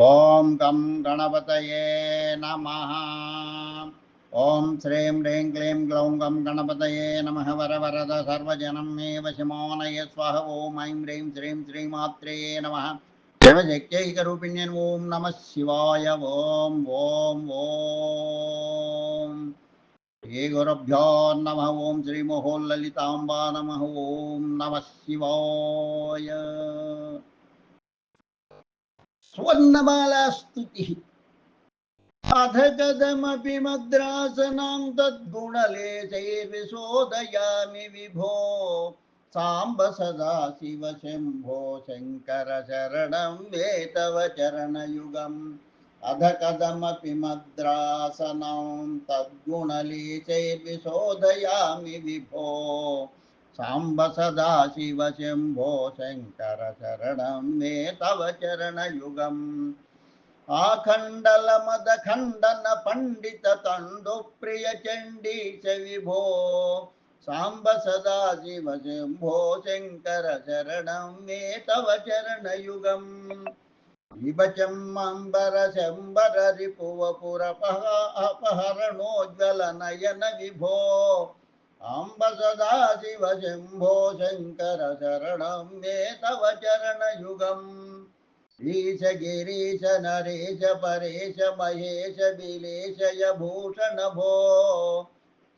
ॐ गं गणपतये नमः। ॐ श्रीं ह्रीं क्लीं ग्लौं गं गणपतये नमः। वरवरद सर्वजनं मे वशमोनय स्वः ॐ ऐं ह्रीं श्रीं श्रीमात्रे नमः। शिवशक्त्यैकरूपिण्यन् ॐ नमः शिवाय। ॐ ॐ ॐ श्रीगुरुभ्यो नमः। ॐ श्रीमोहोल्ललिताम्बा नमः। ॐ नमः शिवाय। स्वर्णमालास्तुतिः अथ कथमपि मद्रासनां तद्गुणलेशैर्विशोदयामि विभो साम्ब सदा शिव शम्भो शङ्कर शरणं मे तव चरणयुगम् अध कथमपि मद्रासनं तद्गुणलीचैर्विशोदयामि विभो साम्ब सदा शिव शम्भो शङ्कर शरणं मे तव चरणयुगम् आखण्डलमदखण्डन पण्डित तण्डुप्रिय चण्डीश विभो साम्ब सदा शिव शम्भो शङ्कर शरणं मे तव चरणयुगम् विभचम्बर शम्बर रिपुवपुरपः अपहरणोज्ज्वल नयन विभो अम्ब सदा शिव शम्भो शङ्कर शरणं मे तव चरणयुगम् ईश गिरीश नरेश परेश महेश बिलेशय भूषण भो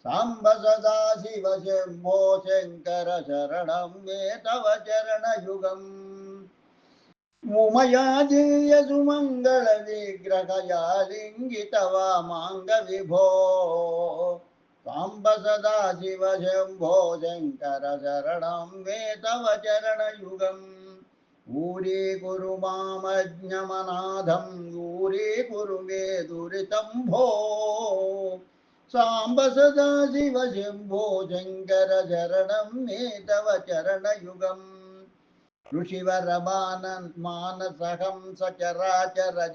साम्ब सदा शिव शम्भो शङ्कर शरणं मे तव चरणयुगम् उमयाजेय सुमङ्गल विग्रहया लिङ्गित वामाङ्ग विभो साम्ब सदा शिव शम्भो शङ्कर शरणं मे तव चरणयुगम्। ऊरे कुरु मामज्ञमनाथं, ऊरे कुरु मे दुरितं भो साम्ब सदा शिव शम्भो शङ्कर शरणं मे तव चरणयुगम्। ऋषिवरमानन् मानसहं सचराचर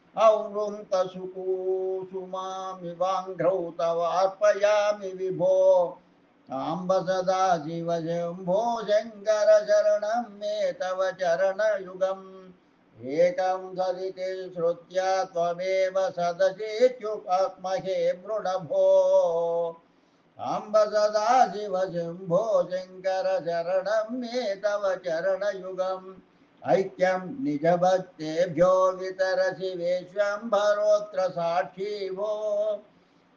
कुसुकु अवृन्त सुकुसुमामिवाङ्घ्रौ तवार्पयामि विभो। साम्ब सदा शिव शम्भो शङ्कर शरणं मे तव चरणयुगम्। एकं सदिति श्रुत्य त्वमेव सदशेत्युपात्महे मृडभो अम्ब सदा शिव शम्भो शङ्कर शरणं मे तव चरणयुगम्। ऐक्यं निजभक्तेभ्यो वितरसि विश्वम्भरोऽत्र साक्षी भो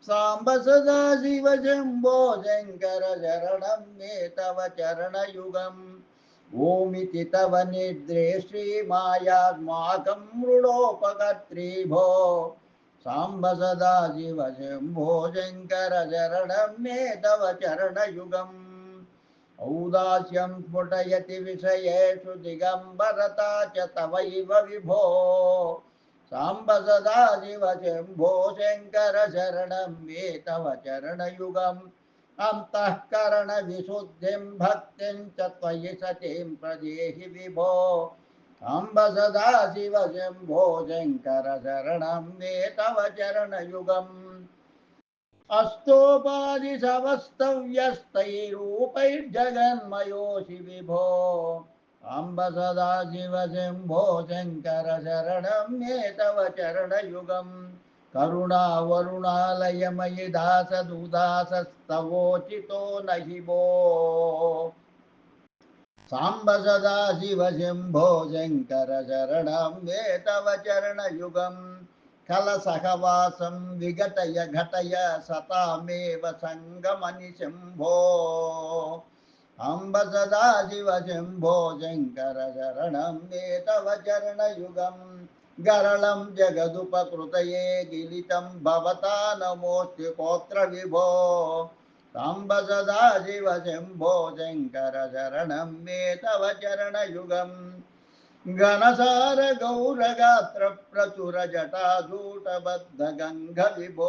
साम्ब सदा शिव शम्भो शङ्कर शरणं मे तव चरणयुगम्। ओमिति तव निद्रे श्रीमायात्माकं मृडोपकर्त्री भो साम्ब सदा शिव शम्भो शङ्कर शरणं मे तव चरणयुगम्। औदास्यं स्फुटयति विषयेषु दिगम्बरता च तवैव विभो। साम्ब सदा शिव शम्भो शङ्कर शरणं मे तव चरणयुगम्। अन्तःकरणविशुद्धिं भक्तिं च त्वयि सतीं प्रदेहि विभो। अम्ब सदा शिव शम्भो शङ्कर शरणं मे तव चरणयुगम्। अस्तोपादिशवस्तव्यस्तैरूपैर्जगन्मयोषि विभो। अम्ब सदा शिव शम्भो शङ्कर शरणं मे तव चरणयुगम्। करुणावरुणालयमयि दासदुदासस्तवोचितो न हि भो। साम्ब सदा शिव शम्भो शङ्कर शरणं मे तव चरणयुगम्। कलसहवासं विघटय घटय सतामेव सङ्गमनि शम्भो। अम्ब सदा शिव शम्भो, शङ्कर शरणं मे तव चरणयुगम् गरलं जगदुपकृतये गिलितं भवता नमोऽस्ति कोत्र विभो साम्ब सदा शिव शम्भो, शङ्कर शरणं मे तव चरणयुगम्। घनसार गौरगात्र विभो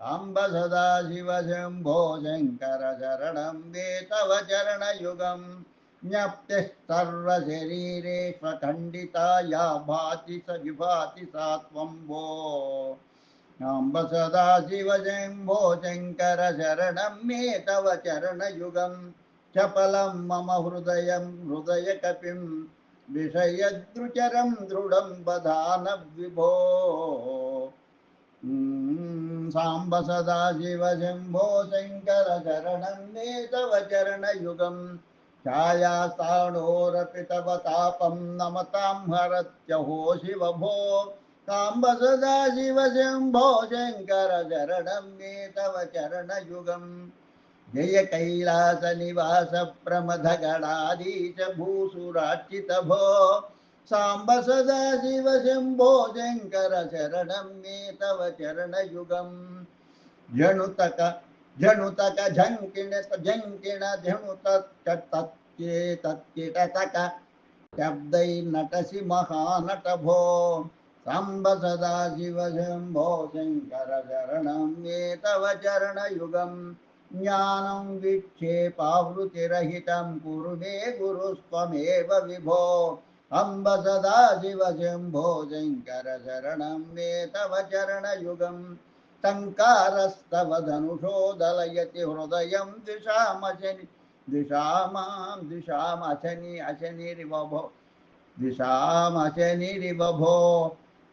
अम्ब सदा शिव शम्भो शङ्कर शरणं वे तव चरणयुगम् ज्ञप्तिः सर्वशरीरेष्वखण्डिता या भाति स विभाति अम्ब सदा शिव शम्भो शङ्कर शरणं मे तव चरणयुगं। चपलं मम हृदयं हृदयकपिं। विषयद्रुचरं दृढं बधान विभो साम्ब सदा शिव शम्भो शङ्कर शरणं मे तव चरणयुगं। छायास्थाणोरपि तव तापं नमतां हरत्यहो शिव भो काम्ब सदा शिव शम्भो शङ्कर शरणं मे तव चरणयुगम्। जय कैलास निवास प्रमथगणाधीश भूसुरार्चित भो साम्ब सदा शिव शम्भो शङ्कर शरणं मे तव चरणयुगम् जणुतक जणुतक झङ्किण झङ्किण झणुत तत्किटतक शब्दै नटसि महानट भो साम्ब सदा शिव शम्भो शङ्कर शरणं मे तव चरणयुगम् ज्ञानं विक्षेपावृतिरहितं कुरु मे गुरुस्त्वमेव विभो। अम्ब सदा शिव शम्भो शङ्कर शरणं मे तव चरणयुगम् टङ्कारस्तव धनुषो दलयति हृदयं दिशामशनि दिशामां दिशामशनि अशनिरिव भो दिशामशनिरिव भो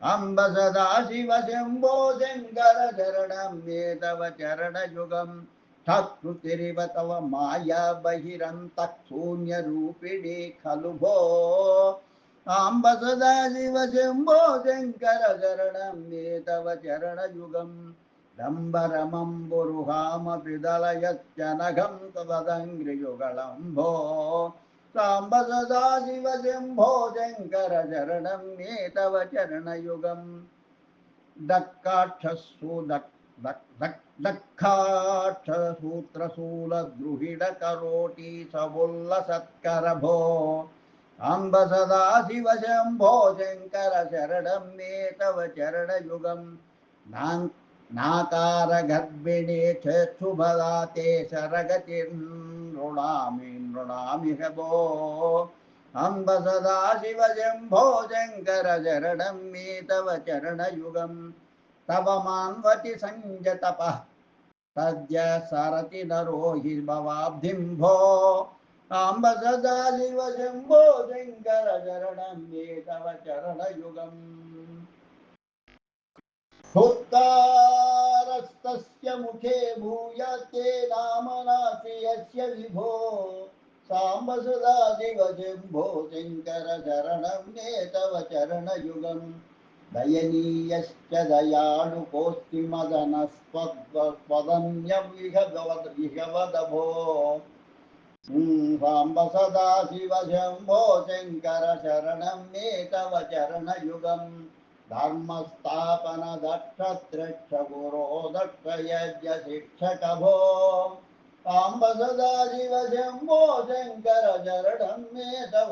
अम्ब सदा शिव शम्भो शङ्कर शरणं मे तव चरणयुगम्। ठकृतिरिव तव माया बहिरन्तः शून्यरूपिणी खलु भो अम्ब सदा शिव शम्भो शङ्कर शरणं मे तव चरणयुगम् डम्बरमम्बुरुहामपि दलयश्च नघं तवदङ्घ्रियुगलम्भो साम्ब सदा शिव शम्भो शङ्कर शरणं मे तव चरणयुगम् दक्काक्षस्सु दक् दक् दक् दक्खाक्षसूत्रशूलद्रुहिडकरोटी सबुल्लसत्करभो अम्ब सदा शिव शम्भो शङ्कर शरणं मे तव चरणयुगम् नान् नाकारगर्भिणे चक्षुभदाते शरगतिं नृणामि नृणामि भो अम्ब सदा शिव शम्भो शङ्कर शरणं मे तव चरणयुगम् तव मान्वति सञ्जतपः तद्य सरति नरो हि भवाब्धिं भो अम्ब सदा शिव शम्भो शङ्कर शरणं मे तव चरणयुगम् मुखे भूयते नामनासि यस्य विभो। साम्ब सदा शिव शम्भो शङ्कर शरणं मे तव चरणयुगम्। दयनीयश्च दयालुकोऽस्ति मदनस्त्वदन्यविहवद विहवदभो साम्ब सदा शिव शम्भो शङ्कर शरणं मे तव चरणयुगम् धर्मस्थापन दक्षत्रिक्ष गुरो दक्षयज्ञ शिक्षक भो साम्ब सदा शिव शम्भो शङ्कर शरणं मे तव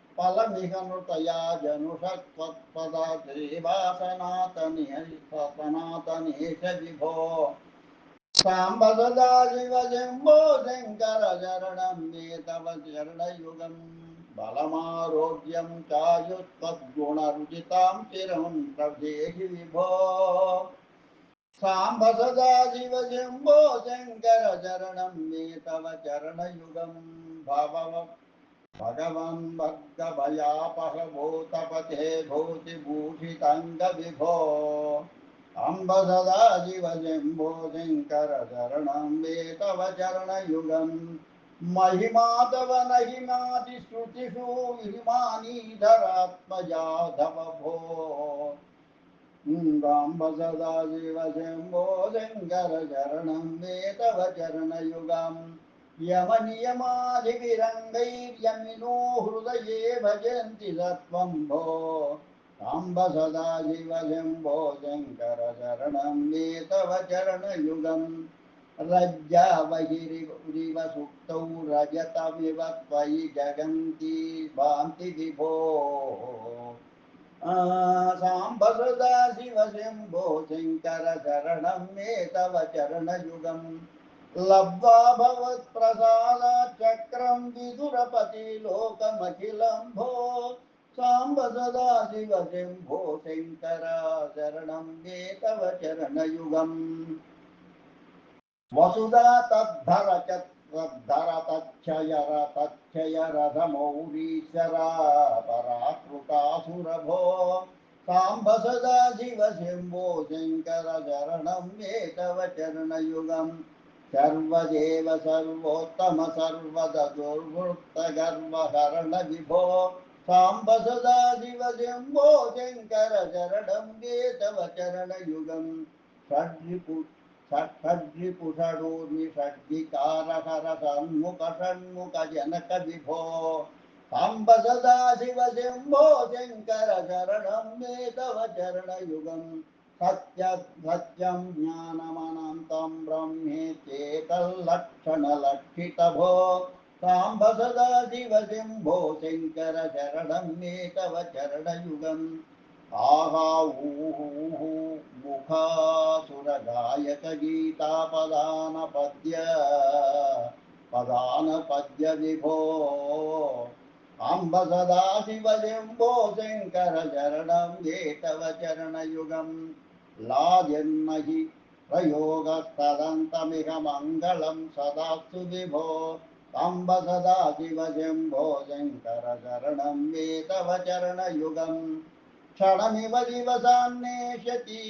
फलमिह नृतया जनुषत्वत्पदा श्रीवासनातनि सनातनेश विभो साम्ब सदा शिव शम्भो शङ्कर शरणं मे तव चरणयुगम् बलमारोग्यं चायुत्वद्गुणरुचितां चिरं प्रभेहि विभो। साम्ब सदा शिव शम्भो शङ्कर मे तव चरणयुगं भव भगवन् भक्तभयापह भूतपते भूतिभूषितङ्गविभो अम्ब सदा शिव शम्भो शङ्कर शरणं मे तव चरणयुगम् महिमाधव विहिमानीधरात्मजाधव भो राम्ब सदा शिव शम्भो शङ्कर शरणं मे तव चरणयुगम् यमनियमादिविरङ्गैर्यमिनो हृदये भजन्ति सत्वं भो। साम्ब सदा शिव शम्भो शङ्कर शरणं मे तव चरणयुगम् रज्जा बहिरिव सुप्तौ रजतमिव त्वयि जगन्ति भान्ति विभो साम्ब सदा शिव शम्भो शङ्कर शरणं मे तव चरणयुगम् लब्ध्वा भवत्प्रसादाच्चक्रं विदुरपति लोकमखिलं भो साम्ब सदा शिव मे तव चरणयुगम्। वसुधा तद्धर च तच्छयर तच्छयरथमौरीश्वरा पराकृतासुरभो साम्ब सदा शिव मे तव चरणयुगम्। सर्वदेव सर्वोत्तम सर्वदुर्वृत्तगर्वहरण विभो साम्ब सदा शम्भो शङ्कर शरणं मे तव चरणयुगम् षड्रिपु षड्रिपुषडूर्मि षड्विकारहर षण्मुख षण्मुख जनक विभो साम्ब सदा शिव शम्भो शङ्कर चरणयुगम् सत्य ज्ञानमनन्तं ब्रह्मे चेतल्लक्षणलक्षितभो साम्ब सदा शिव शम्भो शङ्कर शरणं मे चरणयुगम्। आहा, ऊहूः मुखासुरगायक गीतापदानपद्य पदानपद्य विभो अम्ब सदा शिव शम्भो ये तव चरणयुगम्। लाद्यन्महि प्रयोगस्तदन्तमिह मङ्गलं सदास्तु विभो अम्ब सदा दिवशं भो मे तव चरणयुगम् क्षणमिव दिवसान्नेष्यति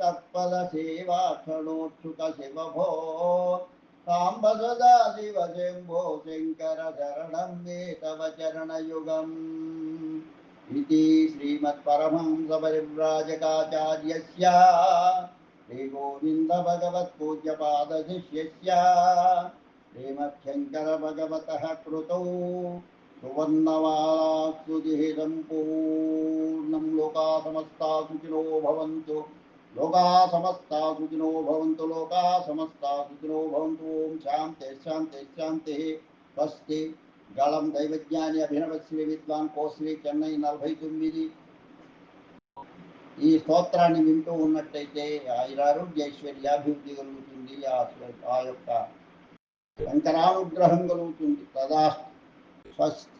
तत्पदसेवा क्षणोत्सुकशिव भो साम्ब सदादिवशजं मे तव चरणयुगम् इति श्रीमत्परमहंसपरिव्राजकाचार्यस्य श्रीगोविन्दभगवत्पूज्यपादशिष्यस्य श्रीमद्शङ्करभगवतः कृतौ सुवर्णमालास्तुतिहितं पूर्णं लोकाः समस्ताः सुखिनो भवन्तु लोकाः समस्ताः सुखिनो भवन्तु लोकाः समस्ताः भवन्तु। ॐ शान्तिः शान्तिः शान्तिः स्वस्ति గళం దైవజ్ఞాని అభినవ శ్రీ విద్వాన్ కోశ్రీ చెన్నై నలభై తొమ్మిది. ఈ స్తోత్రాన్ని వింటూ ఉన్నట్టయితే ఆయురారోగ్య ఐశ్వర్యాభివృద్ధి కలుగుతుంది. ఆ ఆ యొక్క శంకరానుగ్రహం కలుగుతుంది. తదా స్వస్తి.